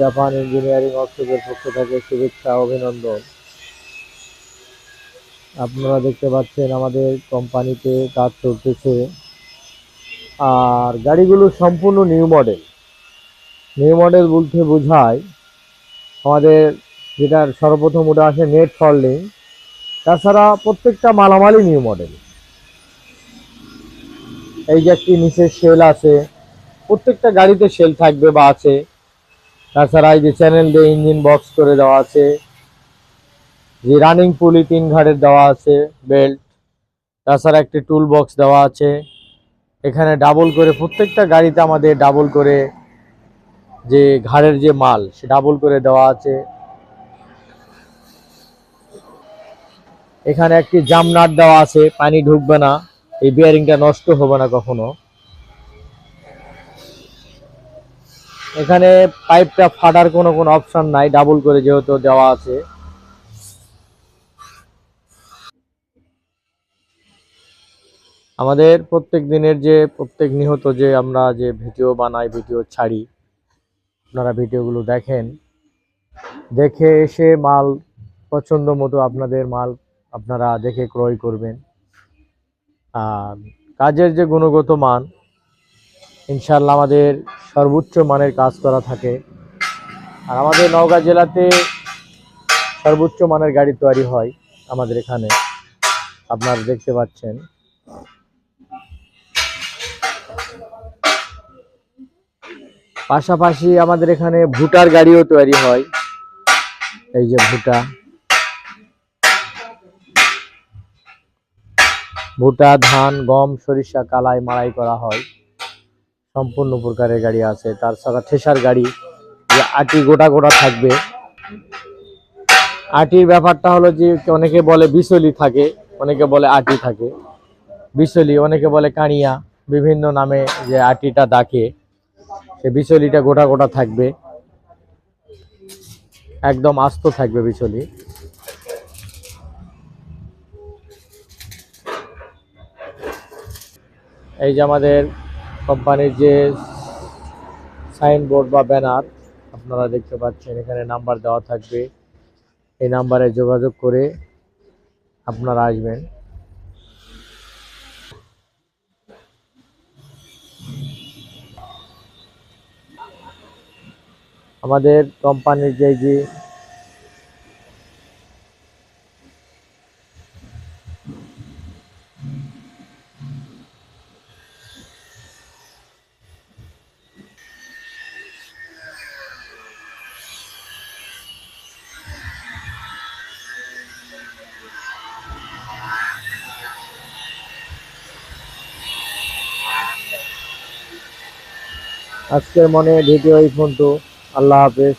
Japan engineering ওয়ার্কশপের পক্ষ থেকে শুভেচ্ছা, অভিনন্দন। আপনারা দেখতে পাচ্ছেন আমাদের কোম্পানিতে কাজ চলতেছে। আর গাড়িগুলো সম্পূর্ণ নিউ মডেল। নিউ মডেল বলতে বোঝায় আমাদের যেটার সর্বপ্রথম ওটা আসে নেট ফল্ডিং। তাছাড়া প্রত্যেকটা মালামালই নিউ মডেল। এই যে একটি নিচে সেল আছে, প্রত্যেকটা গাড়িতে সেল থাকবে বা আছে। তাছাড়া এই যে চ্যানেল দিয়ে ইঞ্জিন বক্স করে দেওয়া আছে, যে রানিং পুলি তিন ঘাটের দেওয়া আছে বেল্ট তাছাড়া একটি টুল বক্স দেওয়া আছে। এখানে ডাবল করে প্রত্যেকটা গাড়িতে আমাদের ডাবল করে যে ঘাড়ের যে মাল, সে ডাবল করে দেওয়া আছে। এখানে একটি জামনাট দেওয়া আছে, পানি ঢুকবে না, এই বিয়ারিংটা নষ্ট হবে না কখনো। এখানে পাইপটা ফাটার কোনো কোনো অপশান নাই ডাবল করে যেহেতু দেওয়া আছে। আমাদের প্রত্যেক দিনের যে, প্রত্যেক নিহত যে আমরা যে ভিডিও বানাই, ভিডিও ছাড়ি, আপনারা ভিডিওগুলো দেখেন। দেখে এসে মাল পছন্দ মতো আপনাদের মাল আপনারা দেখে ক্রয় করবেন। আর কাজের যে গুণগত মান ইনশাল্লাহ আমাদের সর্বোচ্চ মানের কাজ করা থাকে। আর আমাদের নওগাঁ জেলাতে সর্বোচ্চ মানের গাড়ি তৈরি হয় আমাদের এখানে। আপনারা দেখতে পাচ্ছেন। পাশাপাশি আমাদের এখানে ভুটার গাড়িও তৈরি হয়। এই যে ভুটা। ভুটা, ধান, গম, সরিষা, কালাই, মাড়াই করা হয়। সম্পূর্ণ প্রকারের গাড়ি আছে। তাছাড়া ঠেসার গাড়ি, যে আটি গোটা গোটা থাকবে। আটির ব্যাপারটা হলো যে অনেকে বলে বিচলি থাকে, অনেকে বলে আটি থাকে। বিচলি অনেকে বলে কানিয়া, বিভিন্ন নামে যে আটিটা ডাকে, সে বিচলিটা গোটা গোটা থাকবে। একদম আস্ত থাকবে বিচলি এই যে আমাদের কোম্পানির যে সাইনবোর্ড বা ব্যানার, আপনারা দেখতে পাচ্ছেন, এখানে নাম্বার দেওয়া থাকবে। এই নাম্বারে যোগাযোগ করে আপনারা আসবেন। আমাদের কোম্পানির যে যে আজকের মনে ভিডিও এই পর্যন্ত। আল্লাহ হাফেজ।